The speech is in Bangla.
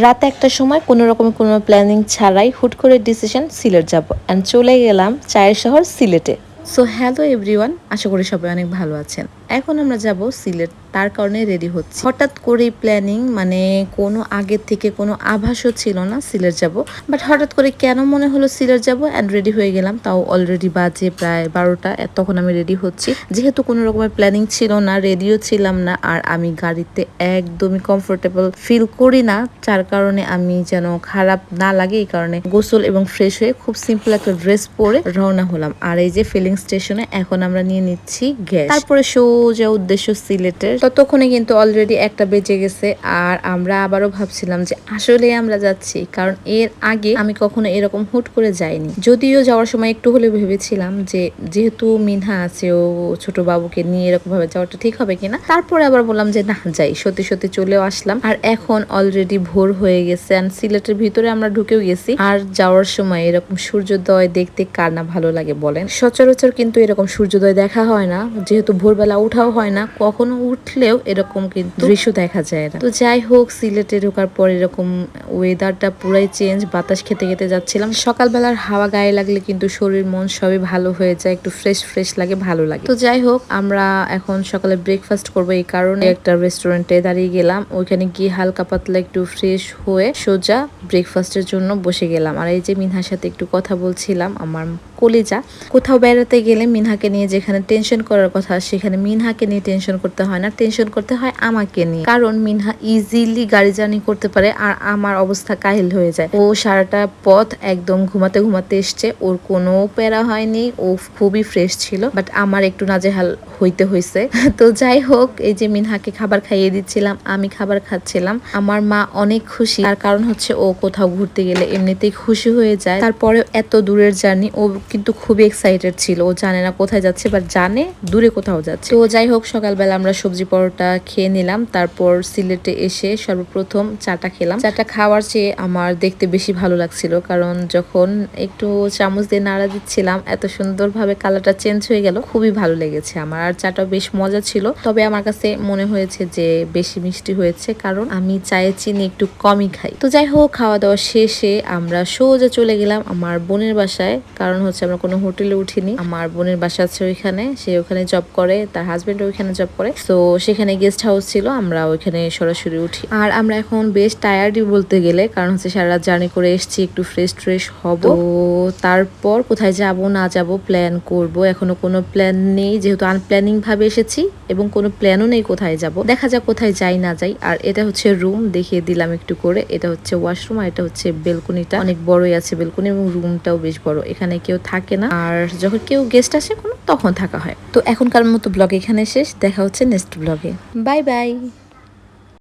রাত একটা সময় কোনো রকম কোনো প্ল্যানিং ছাড়াই হুট করে ডিসিশন সিলেট যাব। অ্যান্ড চলে গেলাম চায়ের শহর সিলেটে। সো হ্যালো এভরিওয়ান আশা করি সবাই অনেক ভালো আছেন। এখন আমরা যাব সিলেট, তার কারণে রেডি হচ্ছে। হঠাৎ করে প্ল্যানিং মানে কোনো আগের থেকে কোনো আভাসও ছিল না, সিলেট যাব। বাট হঠাৎ করে কেন মনে হলো সিলেট যাব অ্যান্ড রেডি হয়ে গেলাম, তাও অলরেডি বাজে প্রায় বারোটা তখন আমি রেডি হচ্ছি। যেহেতু কোনো রকমের প্ল্যানিং ছিল না রেডিও ছিলাম না, আর আমি গাড়িতে একদমই কমফোর্টেবল ফিল করি না, যার কারণে আমি যেন খারাপ না লাগে, এই কারণে গোসল এবং ফ্রেশ হয়ে খুব সিম্পল একটা ড্রেস পরে রওনা হলাম। আর এই যে ফিলিং স্টেশনে এখন আমরা নিয়ে নিচ্ছি গ্যাস তারপরে সোজা উদ্দেশ্য সিলেটের। ততক্ষণে কিন্তু অলরেডি একটা বেজে গেছে, আর আমরা আবারও ভাবছিলাম যে আসলে আমরা যাচ্ছি, কারণ এর আগে আমি কখনো এরকম হুট করে যাইনি। যদিও যাওয়ার সময় একটু হলে ভেবেছিলাম যে যেহেতু মিনহা আছে, ও ছোট বাবুকে নিয়ে এরকম ভাবে যাওয়াটা ঠিক হবে কিনা, তারপরে আবার বললাম যে না, যাই, সত্যি সত্যি চলেও আসলাম। আর এখন অলরেডি ভোর হয়ে গেছে আর সিলেটের ভিতরে আমরা ঢুকেও গেছি, আর যাওয়ার সময় এরকম সূর্যোদয় দেখতে কার না ভালো লাগে বলেন। সচরাচর কিন্তু এরকম সূর্যোদয় দেখা হয় না, যেহেতু ভোরবেলা উঠাও হয় না কখনো উঠলেও এরকম কিন্তু দৃশ্য দেখা যায় না। তো যাই হোক সিলেটে ঢোকার পর এরকম ওয়েদারটা পুরাই চেঞ্জ বাতাস খেতে খেতে যাচ্ছিলাম। সকালবেলার হাওয়া গায়ে লাগলে কিন্তু শরীর মন সবই ভালো হয়ে যায় একটু ফ্রেশ ফ্রেশ লাগে ভালো লাগে। তো যাই হোক আমরা এখন সকালে ব্রেকফাস্ট করব এই কারণে। একটা রেস্টুরেন্টে দাঁড়িয়ে গেলাম ওইখানে গিয়ে হালকা পাতলা একটু ফ্রেশ হয়ে সোজা ব্রেকফাস্টের জন্য বসে গেলাম। আর এই যে মিনহার সাথে একটু কথা বলছিলাম আমার কলিজা। কোথাও বেড়াতে গেলে মিনহাকে নিয়ে যেখানে টেনশন করার কথা, সেখানে মিনহাকে নিয়ে টেনশন করতে হয় না। টেনশন করতে হয় আমাকে নিয়ে। কারণ মিনহা ইজিলি গাড়ি জার্নি করতে পারে আর আমার অবস্থা কাহিল হয়ে যায়। ও সারাটা পথ একদম ঘুমাতে ঘুমাতে এসছে। ওর কোনো প্যারা হয়নি। ও খুবই ফ্রেশ ছিল বাট আমার একটু নাজেহাল হইতে হয়েছে তো যাই হোক, এই যে মিনহাকে খাবার খাইয়ে দিচ্ছিলাম, আমি খাবার খাচ্ছিলাম। আমার মা অনেক খুশি। তার কারণ হচ্ছে ও কোথাও ঘুরতে গেলে এমনিতেই খুশি হয়ে যায়। তারপরে এত দূরের জার্নি ও কিন্তু খুবই এক্সাইটেড ছিল। ও জানে না কোথায় যাচ্ছে বাট জানে দূরে কোথাও যাচ্ছে। তো যাই হোক, সকালবেলা আমরা সবজি পরোটা খেয়ে নিলাম, তারপর সিলেটে এসে সর্বপ্রথম চাটা খেলাম। চাটা খাওয়ার চেয়ে আমার দেখতে বেশি ভালো লাগছিল, কারণ যখন একটু চামচ দিয়ে নাড়া দিচ্ছিলাম, এত সুন্দরভাবে কালারটা চেঞ্জ হয়ে গেল, খুবই ভালো লেগেছে আমার। আর চাটা বেশ মজা ছিল। তবে আমার কাছে মনে হয়েছে যে বেশি মিষ্টি হয়েছে, কারণ আমি চায়ে চিনি একটু কমই খাই। তো যাই হোক, খাওয়া দাওয়া শেষে আমরা সোজা চলে গেলাম আমার বোনের বাসায়, কারণ হচ্ছে আমরা কোনো হোটেলে উঠিনি। আমার বোনের বাসা আছে ওইখানে সে ওখানে জব করে তার হাজবেন্ড ওইখানে জব করে। তো সেখানে গেস্ট হাউস ছিল আমরা ওইখানে সরাসরি উঠি। আর আমরা এখন বেশ টায়ার্ডই বলতে গেলে কারণ হচ্ছে সারা রাত জার্নি করে এসেছি একটু ফ্রেশ ট্রেশ হব। তারপর কোথায় যাব না যাব প্ল্যান করব। এখনও কোনো প্ল্যান নেই যেহেতু আনপ্ল্যানিং ভাবে এসেছি এবং কোনো প্ল্যানও নেই কোথায় যাব। দেখা যাক কোথায় যাই না যাই। আর এটা হচ্ছে রুম দেখিয়ে দিলাম একটু করে। এটা হচ্ছে ওয়াশরুম আর এটা হচ্ছে বেলকনিটা অনেক বড়ই আছে বেলকনি এবং রুমটাও বেশ বড়। এখানে কেউ থাকে না। আর যখন কেউ গেস্ট আসে কোনো, তখন থাকা হয়। তো এখনকার মতো ব্লগ এখানে শেষ। দেখা হচ্ছে নেক্সট ব্লগে বাই বাই